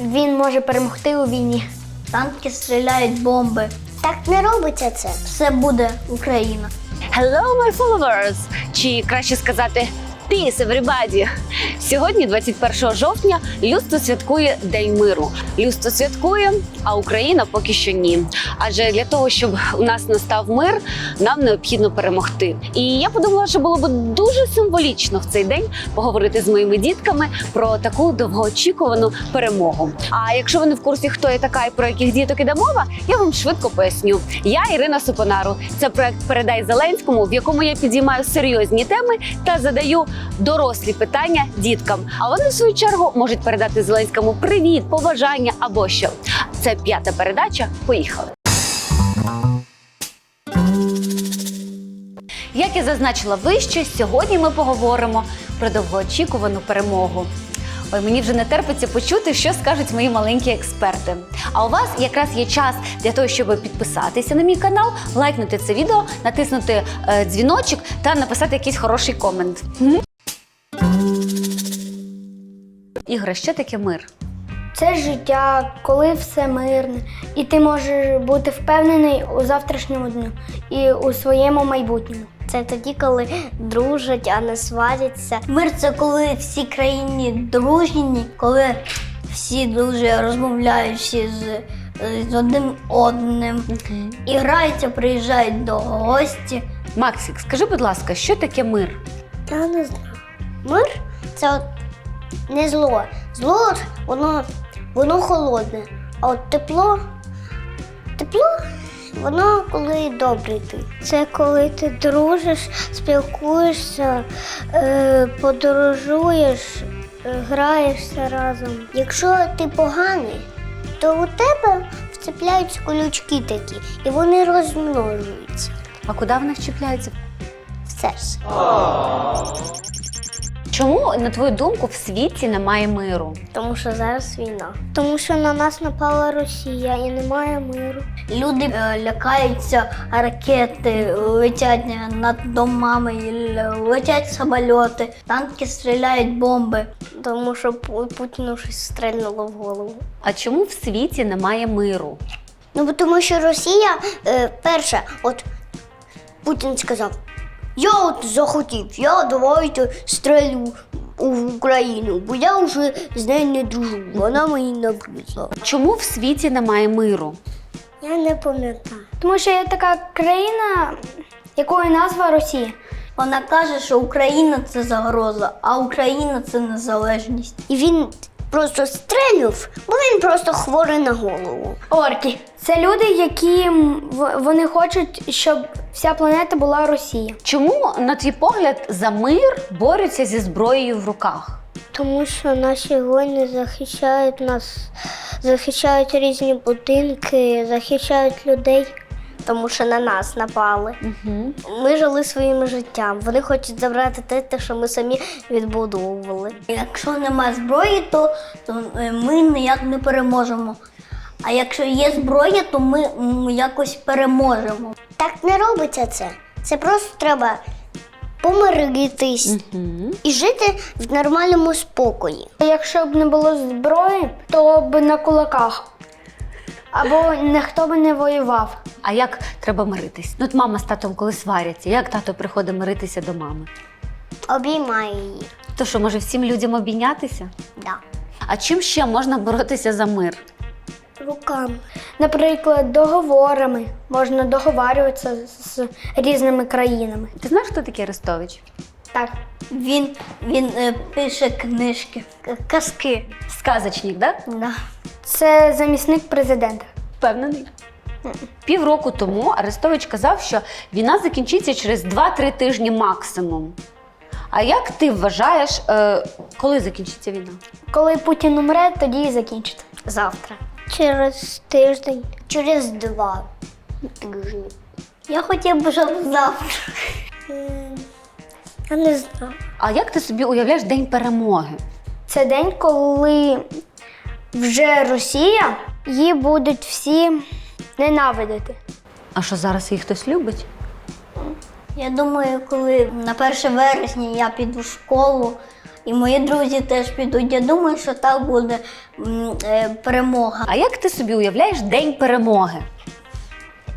він може перемогти у війні. Танки стріляють бомби. Так не робиться це. Все буде Україна. Hello, my followers! Чи краще сказати Peace, everybody! Сьогодні, 21 жовтня, людство святкує День миру. Людство святкує, а Україна поки що ні. Адже для того, щоб у нас настав мир, нам необхідно перемогти. І я подумала, що було б дуже символічно в цей день поговорити з моїми дітками про таку довгоочікувану перемогу. А якщо ви не в курсі, хто я така і про яких діток іде мова, я вам швидко поясню. Я Ірина Супонару. Це проект Передай Зеленському, в якому я підіймаю серйозні теми та задаю дорослі питання діткам. А вони в свою чергу можуть передати Зеленському привіт, побажання або що. Це п'ята передача. Поїхали. Як я зазначила вище, сьогодні ми поговоримо про довгоочікувану перемогу. Ой, мені вже не терпиться почути, що скажуть мої маленькі експерти. А у вас якраз є час для того, щоб підписатися на мій канал, лайкнути це відео, натиснути е, дзвіночок та написати якийсь хороший комент. Мгм. Що таке мир? Це життя, коли все мирне, і ти можеш бути впевнений у завтрашньому дню і у своєму майбутньому. Це тоді, коли дружать, а не сваряться. Мир це коли всі країни дружні, коли всі дуже розмовляють всі з, з одним одним. І граються, приїжджають до гості. Максик, скажи, будь ласка, що таке мир? Я не знаю. Мир це от не зло. Зло воно, воно холодне. А от тепло, тепло, воно коли добрий ти. Це коли ти дружиш, спілкуєшся, е, подорожуєш, е, граєшся разом. Якщо ти поганий, то у тебе вцепляються колючки такі, і вони розмножуються. А куди вони вчіпляються? Все ж. Чому, на твою думку, в світі немає миру? Тому що зараз війна. Тому що на нас напала Росія і немає миру. Люди е, лякаються, ракети летять над домами, летять самольоти, танки стріляють бомби. Тому що Путіну щось стрельнуло в голову. А чому в світі немає миру? Ну, тому що Росія е, перша, от Путін сказав: я от захотів, я давайте стрелю у Україну, бо я вже з нею не дружу, вона мені набридла. Чому в світі немає миру? Я не пам'ятаю. Тому що є така країна, якої назва Росія. Вона каже, що Україна це загроза, а Україна це незалежність. І він просто стрелюв, бо він просто хворий на голову. Орки. Це люди, які в- вони хочуть, щоб вся планета була Росія. Чому, на твій погляд, за мир борються зі зброєю в руках? Тому що наші воїни захищають нас, захищають різні будинки, захищають людей. Тому що на нас напали. Угу. Ми жили своїм життям. Вони хочуть забрати те, те, що ми самі відбудовували. Якщо немає зброї, то, то е, ми ніяк не переможемо. А якщо є зброя, то ми якось переможемо. Так не робиться це. Це просто треба помиритись Угу. і жити в нормальному спокої. Якщо б не було зброї, то б на кулаках. Або ніхто б не воював. А як треба миритись? Ну, от мама з татом коли сваряться, як тато приходить миритися до мами? Обіймаю її. То що, може всім людям обійнятися? Да. А чим ще можна боротися за мир? Руками. Наприклад, договорами можна договарюватися з, з різними країнами. Ти знаєш, хто такий Арестович? Так. Він, він е, пише книжки, к- казки. Сказочник, так? Да? Да. Це замісник президента. Впевнений. Півроку тому Арестович казав, що війна закінчиться через 2-3 тижні максимум. А як ти вважаєш, е, коли закінчиться війна? Коли Путін умре, тоді і закінчиться. Завтра. Через тиждень. Через два тижні. Я хотів би, щоб завтра. Я не знаю. А як ти собі уявляєш день перемоги? Це день, коли вже Росія, її будуть всі ненавидити. А що зараз їх хтось любить? Я думаю, коли на 1 вересня я піду в школу, і мої друзі теж підуть. Я думаю, що так буде м, е, перемога. А як ти собі уявляєш День перемоги?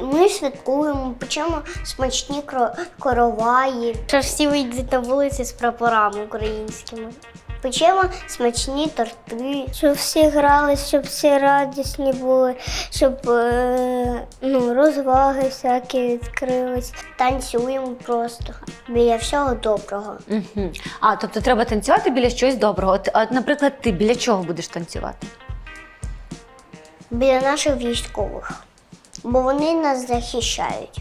Ми святкуємо, печемо смачні кро- короваї. Що всі вийдуть на вулиці з прапорами українськими. Печемо смачні торти. Щоб всі грали, щоб всі радісні були, щоб е, ну, розваги всякі відкрились. Танцюємо просто біля всього доброго. Угу. А, тобто треба танцювати біля щось доброго. От, от, наприклад, ти біля чого будеш танцювати? Біля наших військових. Бо вони нас захищають.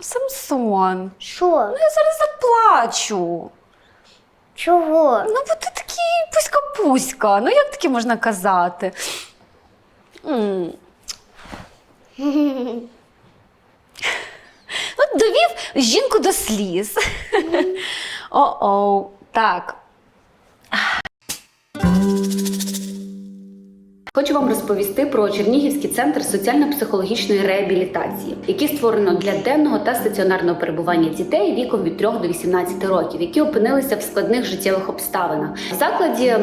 Самсон. Що? Ну, я зараз заплачу. Чого? Ну, бо ти такий пуська-пуська. Ну, як таке можна казати? М. От довів жінку до сліз. О-оу. Так. Вам розповісти про Чернігівський центр соціально-психологічної реабілітації, який створено для денного та стаціонарного перебування дітей віком від 3 до 18 років, які опинилися в складних життєвих обставинах. В закладі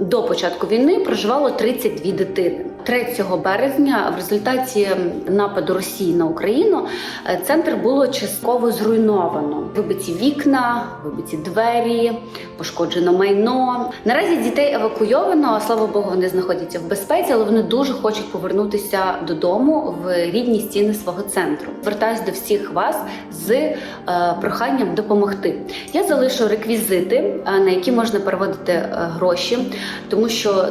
до початку війни проживало 32 дитини. 3 березня в результаті нападу Росії на Україну е, центр було частково зруйновано. Вибиті вікна, вибиті двері, пошкоджено майно. Наразі дітей евакуйовано. Слава Богу, вони знаходяться в безпеці, але вони дуже хочуть повернутися додому в рідні стіни свого центру. Звертаюсь до всіх вас з е, проханням допомогти. Я залишу реквізити, е, на які можна переводити гроші, тому що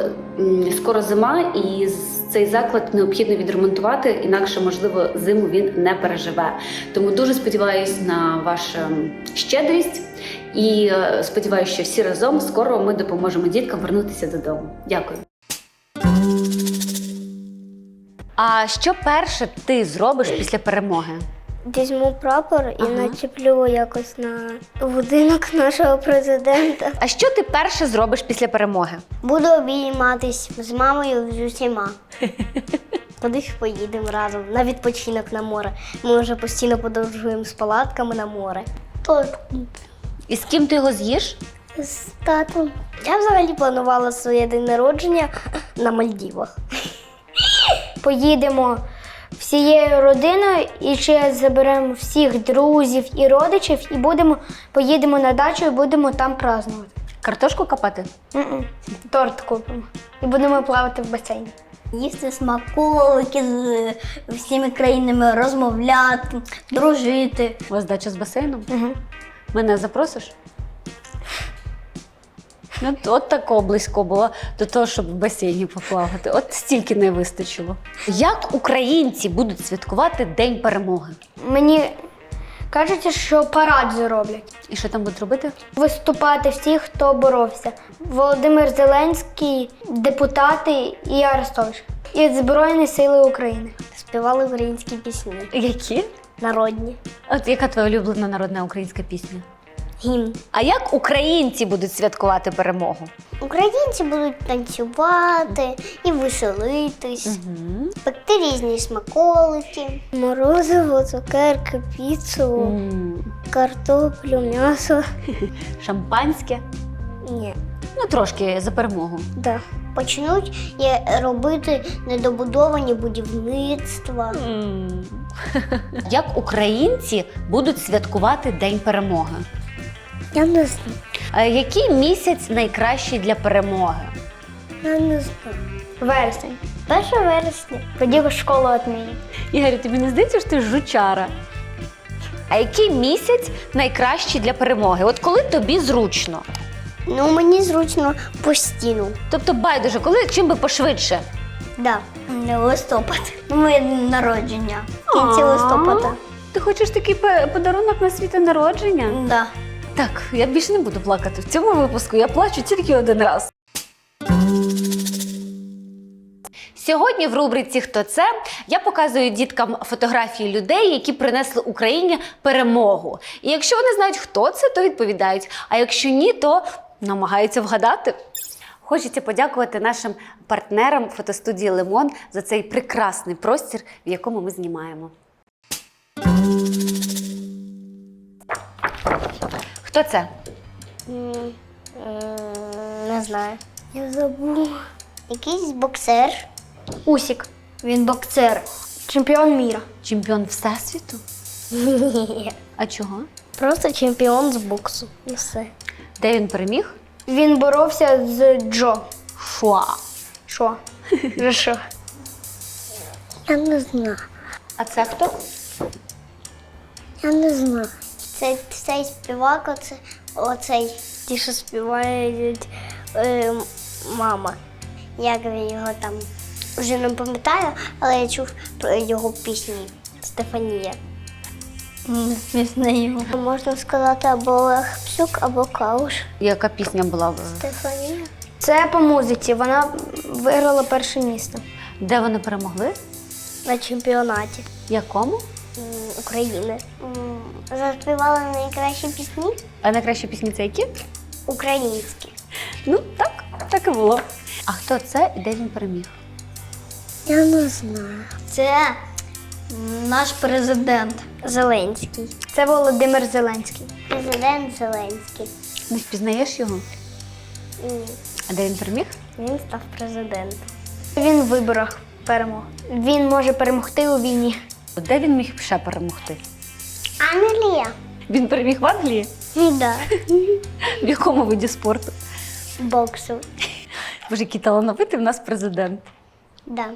скоро зима і цей заклад необхідно відремонтувати, інакше, можливо, зиму він не переживе. Тому дуже сподіваюся на вашу щедрість і е, сподіваюся, що всі разом скоро ми допоможемо діткам вернутися додому. Дякую. А що перше ти зробиш після перемоги? Візьму прапор і Ага. начеплю якось на будинок нашого президента. А що ти перше зробиш після перемоги? Буду обійматись з мамою з усіма. Кудись поїдемо разом на відпочинок на море. Ми вже постійно подорожуємо з палатками на море. Торт І з ким ти його з'їш? з татом. Я взагалі планувала своє день народження на Мальдівах. Поїдемо всією родиною і ще заберемо всіх друзів і родичів, і будемо поїдемо на дачу і будемо там празднувати. Картошку копати? М-м. Торт купимо. І будемо плавати в басейні. Їсти смаколики з всіми країнами, розмовляти, дружити. У вас дача з басейном? Угу. Мене запросиш? Ну, от- такого близько було до того, щоб в басейні поплавати. От стільки не вистачило. Як українці будуть святкувати День перемоги? Мені кажуть, що парад зроблять. І що там будуть робити? Виступати всі, хто боровся. Володимир Зеленський, депутати і Арестович. І Збройні Сили України. Співали українські пісні, Які? народні. От яка твоя улюблена народна українська пісня? Гімн. А як українці будуть святкувати перемогу? Українці будуть танцювати і веселитись, Угу. пекти різні смаколики, морозиво, цукерки, піцу, картоплю, м'ясо. Шампанське. Ні, Ну, трошки за перемогу. да. Почнуть робити недобудовані будівництва. Як українці будуть святкувати День перемоги? Я не знаю. А який місяць найкращий для перемоги? Я не знаю. Вересень. 1 вересня. Тоді в школу відмінять. Ігор, тобі не здається, що ти жучара? А який місяць найкращий для перемоги? От коли тобі зручно? Ну, мені зручно постійно. Тобто байдуже, коли чим би пошвидше? Да. Не листопад. Ну, моє народження. В кінці А. листопада. Ти хочеш такий пе- подарунок на світе народження? Да. Так, я більше не буду плакати. В цьому випуску я плачу тільки один раз. Сьогодні в рубриці Хто це я показую діткам фотографії людей, які принесли Україні перемогу. І якщо вони знають, хто це, то відповідають. А якщо ні, то намагаються вгадати. Хочеться подякувати нашим партнерам фотостудії Лимон за цей прекрасний простір, в якому ми знімаємо. Хто це? М, Не знаю. Я забув. Якийсь боксер. Усік. Він боксер, чемпіон міра. Чемпіон всесвіту? Ні. А чого? Просто чемпіон з боксу. І все. Де він переміг? Він боровся з Джо. Шуа. Що? Вже що? Я не знаю. А це хто? Я не знаю. Цей, цей співак, оце, оцей, ті, що співають е, мама. Як він його там вже не пам'ятаю, але я чув про його пісні Стефанія. Не знаю. Можна сказати або Олег Псюк, або Кауш. Яка пісня була? Стефанія. Це по музиці. Вона виграла перше місце. Де вони перемогли? На чемпіонаті Якому? України. М, Заспівали найкращі пісні А найкращі пісні це які? українські. Ну так, так і було. А хто це і де він переміг? Я не знаю. Це наш президент. Зеленський. Це Володимир Зеленський. Президент Зеленський. Не впізнаєш його? Ні. А де він переміг? Він став президентом. Він в виборах перемог. Він може перемогти у війні. Де він міг ще перемогти? Англія. Він переміг в Англії? Да. В якому виді спорту? Боксу. Боже, який талановитий в нас президент. Да.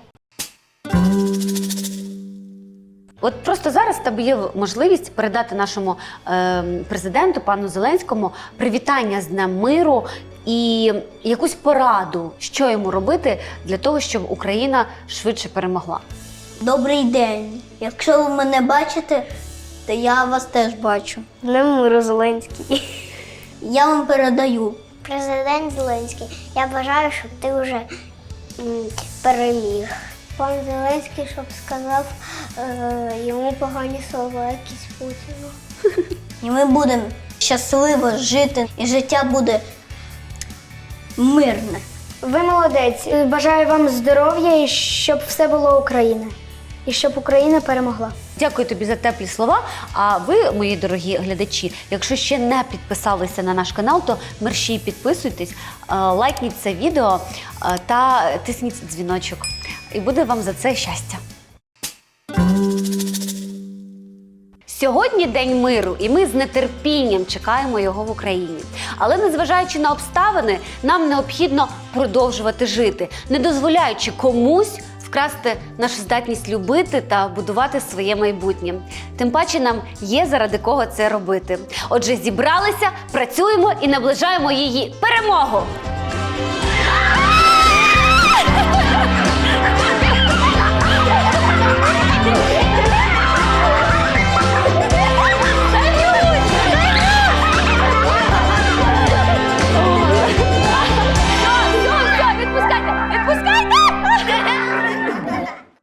От просто зараз в тебе є можливість передати нашому е, президенту, пану Зеленському, привітання з Днем миру і якусь пораду, що йому робити для того, щоб Україна швидше перемогла. Добрий день. Якщо ви мене бачите, то я вас теж бачу. Днем миру Зеленський. Я вам передаю. Президент Зеленський. Я бажаю, щоб ти вже переміг. Пан Зеленський, щоб сказав е, йому погані слова якісь Путіну. І ми будемо щасливо жити, і життя буде мирне. Ви молодець. Бажаю вам здоров'я і щоб все було Україна. І щоб Україна перемогла. Дякую тобі за теплі слова. А ви, мої дорогі глядачі, якщо ще не підписалися на наш канал, то мерщій підписуйтесь, е, лайкніть це відео е, та тисніть дзвіночок. І буде вам за це щастя. Сьогодні день миру, і ми з нетерпінням чекаємо його в Україні. Але незважаючи на обставини, нам необхідно продовжувати жити, не дозволяючи комусь вкрасти нашу здатність любити та будувати своє майбутнє. Тим паче нам є заради кого це робити. Отже, зібралися, працюємо і наближаємо її перемогу.